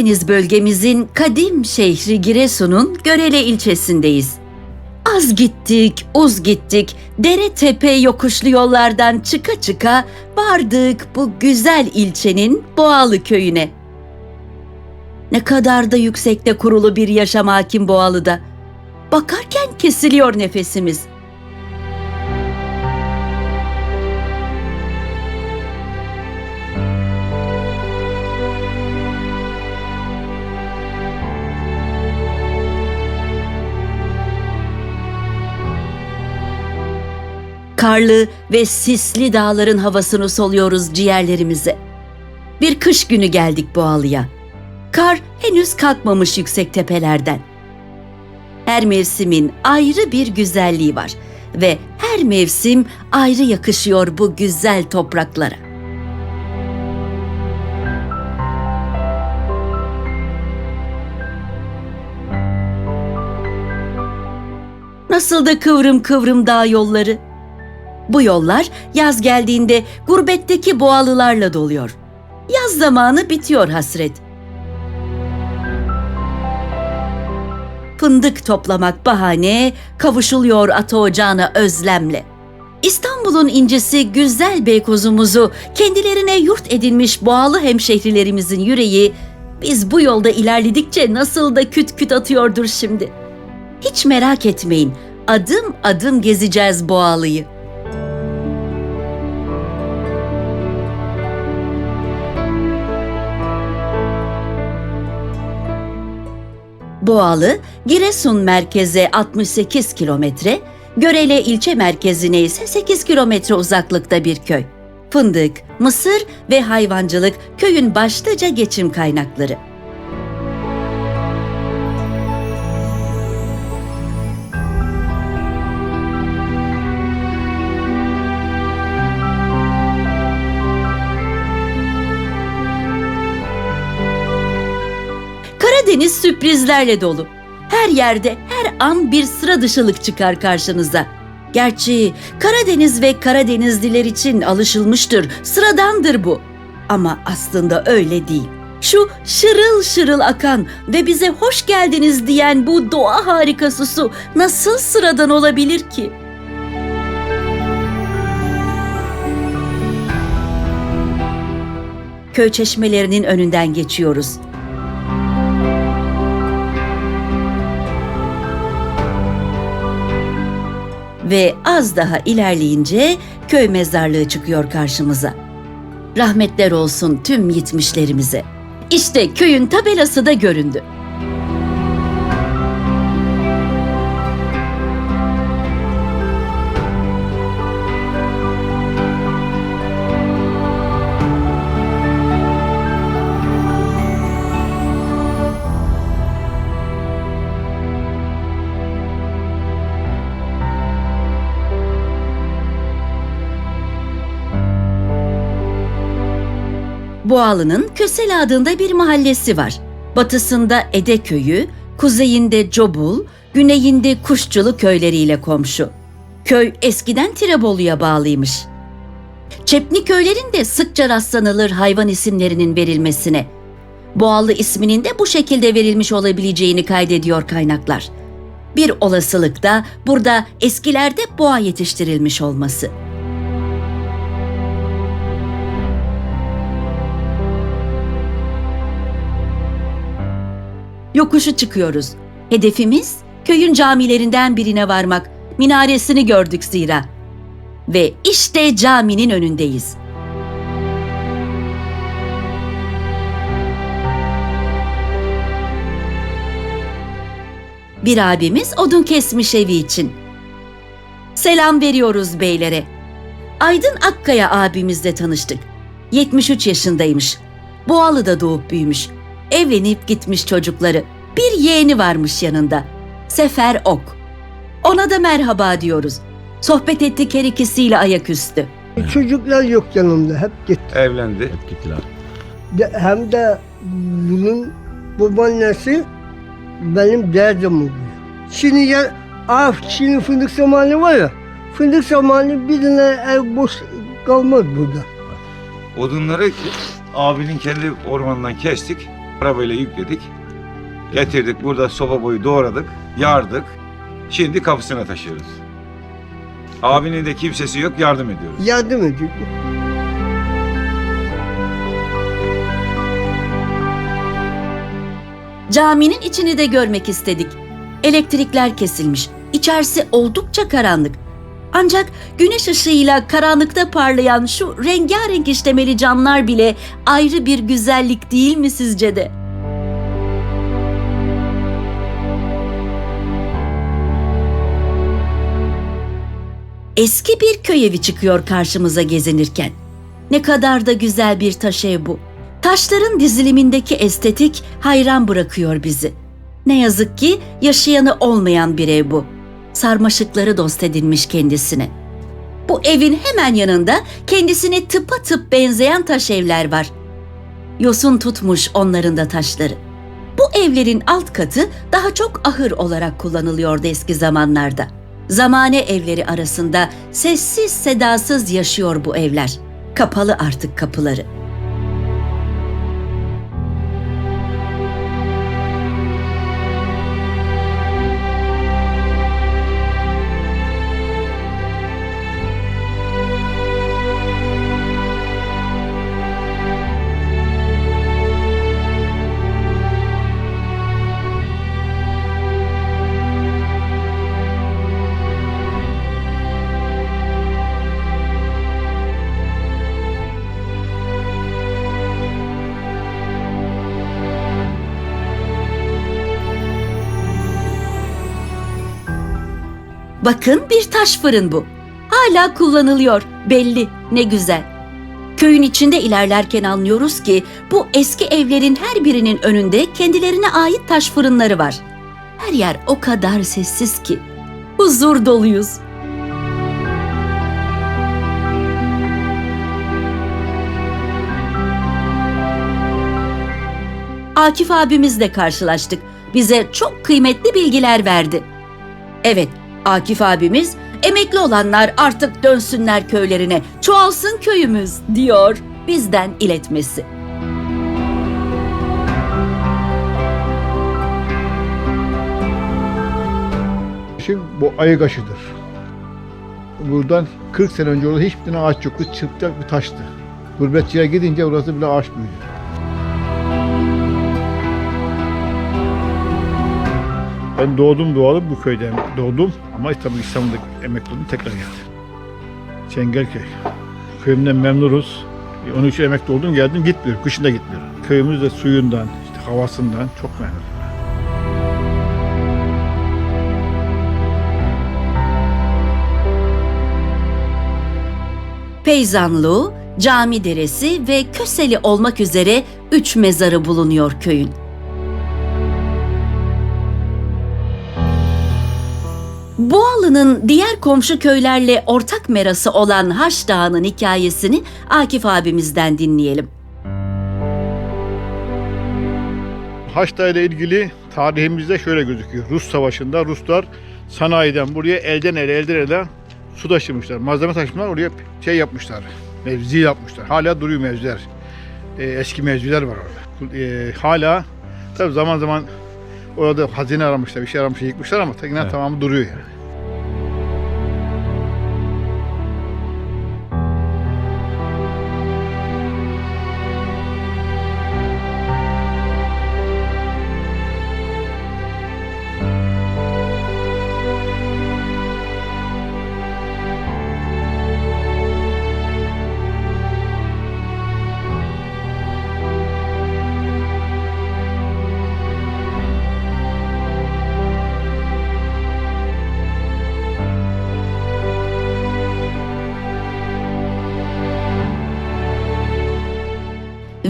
Karadeniz bölgemizin kadim şehri Giresun'un Görele ilçesindeyiz. Az gittik, uz gittik, dere tepe yokuşlu yollardan çıka çıka vardık bu güzel ilçenin Boğalı köyüne. Ne kadar da yüksekte kurulu bir yaşam hakim Boğalı'da. Bakarken kesiliyor nefesimiz. Karlı ve sisli dağların havasını soluyoruz ciğerlerimize. Bir kış günü geldik Boğalı'ya. Kar henüz kalkmamış yüksek tepelerden. Her mevsimin ayrı bir güzelliği var ve her mevsim ayrı yakışıyor bu güzel topraklara. Nasıl da kıvrım kıvrım dağ yolları. Bu yollar yaz geldiğinde gurbetteki boğalılarla doluyor. Yaz zamanı bitiyor hasret. Fındık toplamak bahane, kavuşuluyor ata ocağına özlemle. İstanbul'un incisi güzel Beykoz'umuzu kendilerine yurt edinmiş boğalı hemşehrilerimizin yüreği biz bu yolda ilerledikçe nasıl da küt küt atıyordur şimdi. Hiç merak etmeyin, adım adım gezeceğiz Boğalı'yı. Boğalı, Giresun merkeze 68 kilometre, Görele ilçe merkezine ise 8 kilometre uzaklıkta bir köy. Fındık, mısır ve hayvancılık köyün başlıca geçim kaynakları. Sürprizlerle dolu. Her yerde her an bir sıra dışılık çıkar karşınıza. Gerçi Karadeniz ve Karadenizliler için alışılmıştır, sıradandır bu. Ama aslında öyle değil. Şu şırıl şırıl akan ve bize hoş geldiniz diyen bu doğa harikası su nasıl sıradan olabilir ki? Köy çeşmelerinin önünden geçiyoruz. Ve az daha ilerleyince köy mezarlığı çıkıyor karşımıza. Rahmetler olsun tüm yitmişlerimize. İşte köyün tabelası da göründü. Boğalı'nın Kösel adında bir mahallesi var. Batısında Ede köyü, kuzeyinde Cobul, güneyinde Kuşçulu köyleriyle komşu. Köy eskiden Tirebolu'ya bağlıymış. Çepni köylerinde sıkça rastlanılır hayvan isimlerinin verilmesine. Boğalı isminin de bu şekilde verilmiş olabileceğini kaydediyor kaynaklar. Bir olasılık da burada eskilerde boğa yetiştirilmiş olması. Yokuşu çıkıyoruz. Hedefimiz köyün camilerinden birine varmak. Minaresini gördük zira. Ve işte caminin önündeyiz. Bir abimiz odun kesmiş evi için. Selam veriyoruz beylere. Aydın Akkaya abimizle tanıştık. 73 yaşındaymış. Boğalı'da doğup büyümüş. Evlenip gitmiş çocukları. Bir yeğeni varmış yanında. Sefer Ok. Ona da merhaba diyoruz. Sohbet ettik her ikisiyle ayaküstü. Çocuklar yok yanımda hep gitti. Evlendi. Hep gittiler. De- hem de bunun babaannesi benim derdim oluyor. Şimdi ya af şimdi fındık zamanı var ya fındık zamanı bir tane ev boş kalmaz burada. Odunları abinin kendi ormanından kestik. Arabayla yükledik. Getirdik burada soba boyu doğradık. Yardık. Şimdi kapısına taşıyoruz. Abinin de kimsesi yok yardım ediyoruz. Yardım ediyor. Caminin içini de görmek istedik. Elektrikler kesilmiş. İçerisi oldukça karanlık. Ancak güneş ışığıyla karanlıkta parlayan şu rengarenk işlemeli camlar bile ayrı bir güzellik değil mi sizce de? Eski bir köy evi çıkıyor karşımıza gezinirken. Ne kadar da güzel bir taş ev bu. Taşların dizilimindeki estetik hayran bırakıyor bizi. Ne yazık ki yaşayanı olmayan bir ev bu. Sarmaşıkları dost edinmiş kendisine. Bu evin hemen yanında kendisine tıpatıp benzeyen taş evler var. Yosun tutmuş onların da taşları. Bu evlerin alt katı daha çok ahır olarak kullanılıyordu eski zamanlarda. Zamane evleri arasında sessiz sedasız yaşıyor bu evler. Kapalı artık kapıları. Bakın bir taş fırın bu. Hala kullanılıyor. Belli. Ne güzel. Köyün içinde ilerlerken anlıyoruz ki bu eski evlerin her birinin önünde kendilerine ait taş fırınları var. Her yer o kadar sessiz ki. Huzur doluyuz. Akif abimizle karşılaştık. Bize çok kıymetli bilgiler verdi. Evet, Akif abimiz emekli olanlar artık dönsünler köylerine, çoğalsın köyümüz diyor bizden iletmesi. Şimdi bu ayı aşıdır. Buradan 40 sene önce orada hiçbir tane ağaç yoktu. Çıplak bir taştı. Gurbetçiye gidince orası bile ağaç büyüdü. Ben doğdum doğalı bu köyde doğdum ama tabii İstanbul'da emekli oldum tekrar geldim. Çengelköy. Köyümden memnunuz. 13 emekli oldum geldim gitmiyorum. Kışın da gitmiyorum. Köyümüz de suyundan, işte havasından çok memnunum. Peyzanlu, Cami Deresi ve Köseli olmak üzere üç mezarı bulunuyor köyün. Boğalı'nın diğer komşu köylerle ortak merası olan Haş Dağı'nın hikayesini Akif abimizden dinleyelim. Haçta ile ilgili tarihimizde şöyle gözüküyor. Rus savaşında Ruslar sanayiden buraya elden ele elden ele su taşımışlar. Malzeme taşımışlar oraya şey yapmışlar. Mevzi yapmışlar. Hala duruyor mevziler. Ee, eski mevziler var orada. Ee, hala tabii zaman zaman orada hazine aramışlar, bir şey aramışlar, yıkmışlar ama yine Evet. tamamı duruyor yani.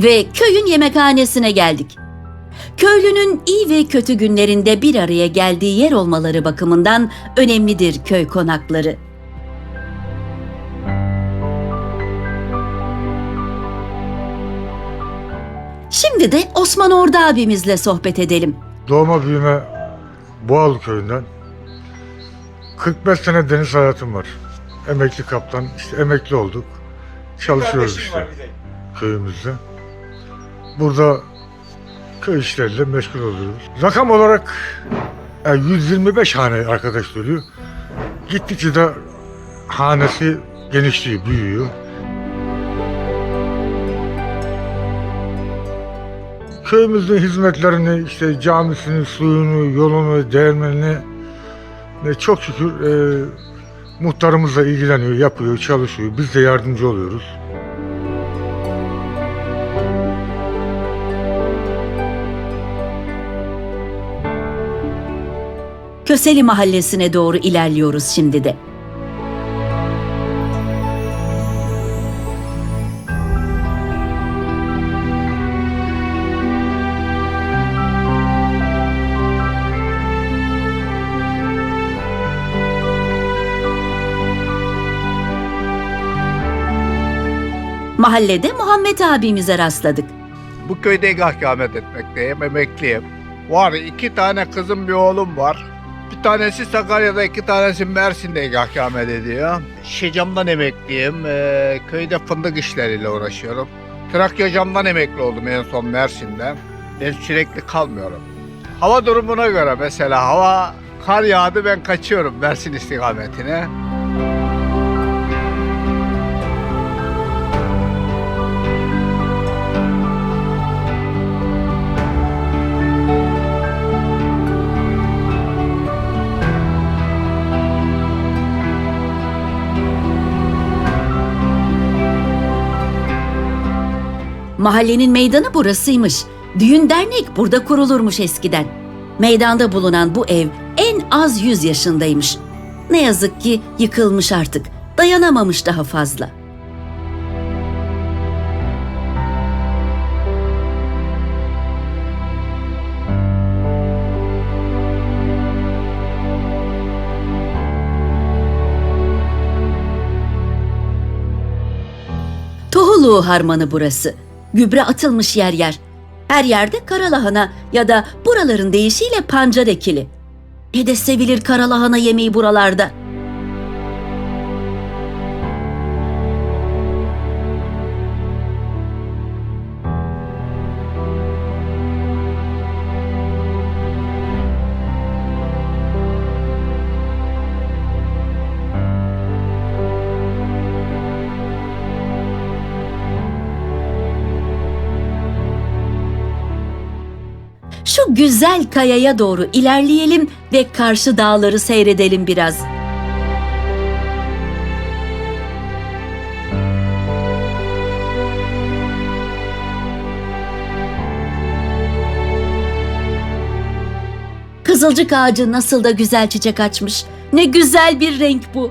Ve köyün yemekhanesine geldik. Köylünün iyi ve kötü günlerinde bir araya geldiği yer olmaları bakımından önemlidir köy konakları. Şimdi de Osman Orda abimizle sohbet edelim. Doğma büyüme Boğalı köyünden. 45 sene deniz hayatım var. Emekli kaptan, işte emekli olduk. Çalışıyoruz işte köyümüzde. Burada köy işleriyle meşgul oluyoruz. Rakam olarak e, 125 hane arkadaş söylüyor. Gittikçe de hanesi genişliyor, büyüyor. Köyümüzün hizmetlerini, işte camisini, suyunu, yolunu, değirmenini ve çok şükür e, muhtarımızla ilgileniyor, yapıyor, çalışıyor. Biz de yardımcı oluyoruz. Köseli mahallesine doğru ilerliyoruz şimdi de. Mahallede Muhammed abimize rastladık. Bu köyde ikamet etmekteyim, emekliyim. Var iki tane kızım bir oğlum var. Bir tanesi Sakarya'da, iki tanesi Mersin'de ikamet ediyor. Şecam'dan emekliyim. Ee, köyde fındık işleriyle uğraşıyorum. Trakya camdan emekli oldum en son Mersin'den. Ben sürekli kalmıyorum. Hava durumuna göre mesela hava kar yağdı ben kaçıyorum Mersin istikametine. Mahallenin meydanı burasıymış. Düğün dernek burada kurulurmuş eskiden. Meydanda bulunan bu ev en az 100 yaşındaymış. Ne yazık ki yıkılmış artık. Dayanamamış daha fazla. Tohuluğu harmanı burası. Gübre atılmış yer yer. Her yerde karalahana ya da buraların deyişiyle pancar ekili. Ne de sevilir karalahana yemeği buralarda. Güzel kayaya doğru ilerleyelim ve karşı dağları seyredelim biraz. Kızılcık ağacı nasıl da güzel çiçek açmış. Ne güzel bir renk bu.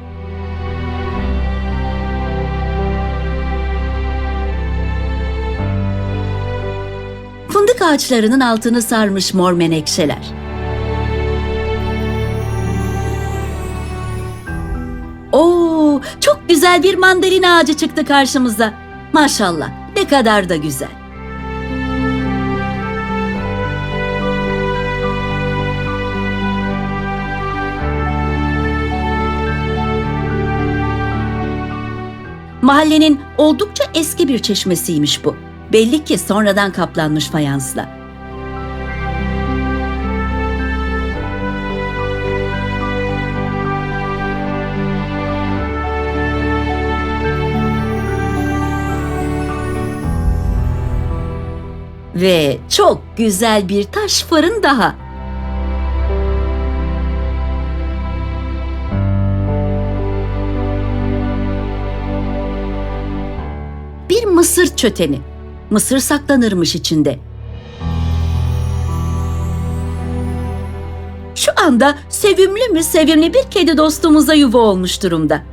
Fındık ağaçlarının altını sarmış mor menekşeler. Oo, çok güzel bir mandalina ağacı çıktı karşımıza. Maşallah, ne kadar da güzel. Mahallenin oldukça eski bir çeşmesiymiş bu. Belli ki sonradan kaplanmış fayansla. Ve çok güzel bir taş fırın daha. Bir mısır çöteni. Mısır saklanırmış içinde. Şu anda sevimli mi sevimli bir kedi dostumuza yuva olmuş durumda.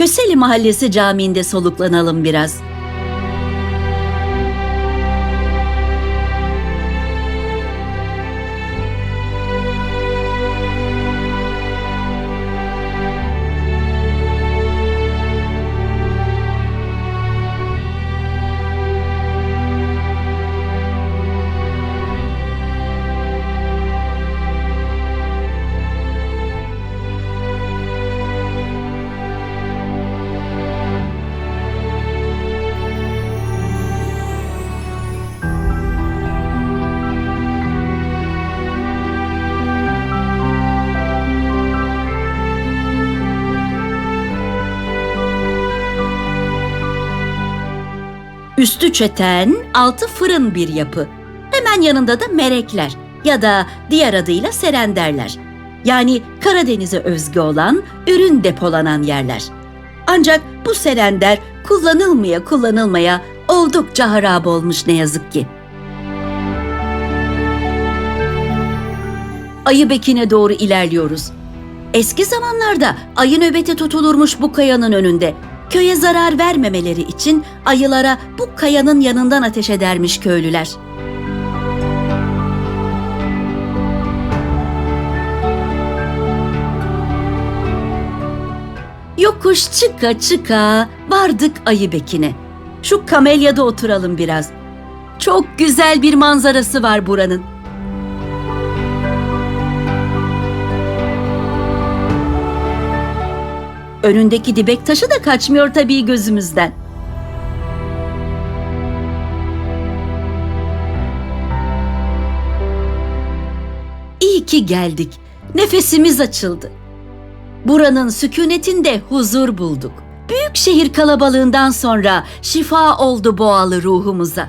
Köseli Mahallesi Camii'nde soluklanalım biraz. Üstü çeten, altı fırın bir yapı. Hemen yanında da merekler ya da diğer adıyla serenderler. Yani Karadeniz'e özgü olan, ürün depolanan yerler. Ancak bu serender kullanılmaya kullanılmaya oldukça harap olmuş ne yazık ki. Ayı Bekin'e doğru ilerliyoruz. Eski zamanlarda ayı nöbeti tutulurmuş bu kayanın önünde. Köye zarar vermemeleri için ayılara bu kayanın yanından ateş edermiş köylüler. Yokuş çıka çıka vardık Ayı Bekin'e. Şu kamelyada oturalım biraz. Çok güzel bir manzarası var buranın. Önündeki dibek taşı da kaçmıyor tabii gözümüzden. İyi ki geldik. Nefesimiz açıldı. Buranın sükunetinde huzur bulduk. Büyük şehir kalabalığından sonra şifa oldu Boğalı ruhumuza.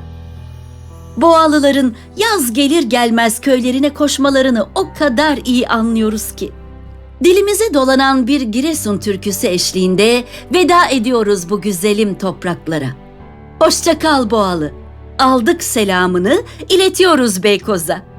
Boğalıların yaz gelir gelmez köylerine koşmalarını o kadar iyi anlıyoruz ki. Dilimize dolanan bir Giresun türküsü eşliğinde veda ediyoruz bu güzelim topraklara. Hoşça kal Boğalı. Aldık selamını, iletiyoruz Beykoz'a.